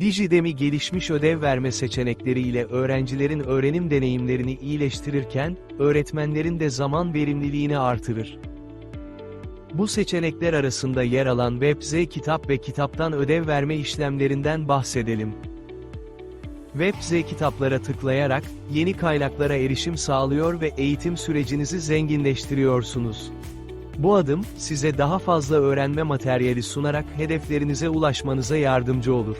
Dijidemi gelişmiş ödev verme seçenekleri ile öğrencilerin öğrenim deneyimlerini iyileştirirken, öğretmenlerin de zaman verimliliğini artırır. Bu seçenekler arasında yer alan WebZ kitap ve kitaptan ödev verme işlemlerinden bahsedelim. WebZ kitaplara tıklayarak, yeni kaynaklara erişim sağlıyor ve eğitim sürecinizi zenginleştiriyorsunuz. Bu adım, size daha fazla öğrenme materyali sunarak hedeflerinize ulaşmanıza yardımcı olur.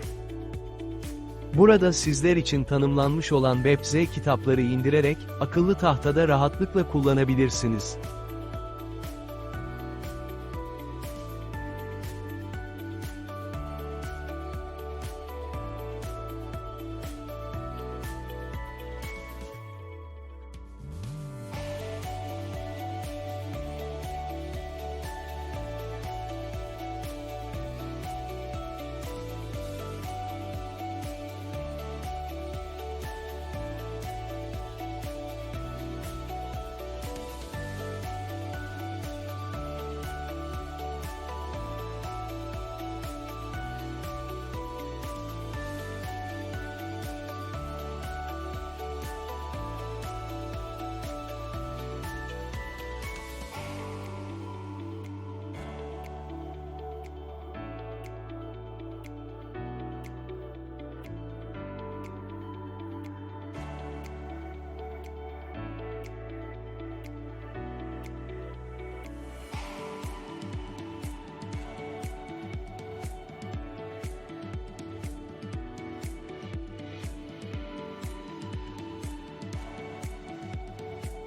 Burada sizler için tanımlanmış olan WebZ kitapları indirerek, akıllı tahtada rahatlıkla kullanabilirsiniz.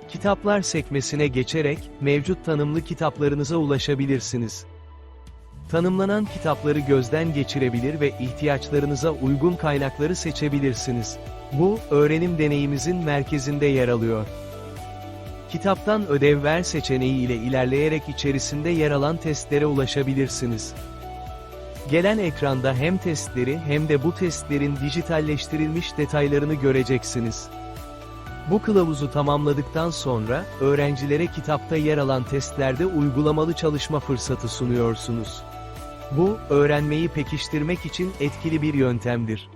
Kitaplar sekmesine geçerek, mevcut tanımlı kitaplarınıza ulaşabilirsiniz. Tanımlanan kitapları gözden geçirebilir ve ihtiyaçlarınıza uygun kaynakları seçebilirsiniz. Bu, öğrenim deneyimizin merkezinde yer alıyor. Kitaptan ödev ver seçeneği ile ilerleyerek içerisinde yer alan testlere ulaşabilirsiniz. Gelen ekranda hem testleri hem de bu testlerin dijitalleştirilmiş detaylarını göreceksiniz. Bu kılavuzu tamamladıktan sonra, öğrencilere kitapta yer alan testlerde uygulamalı çalışma fırsatı sunuyorsunuz. Bu, öğrenmeyi pekiştirmek için etkili bir yöntemdir.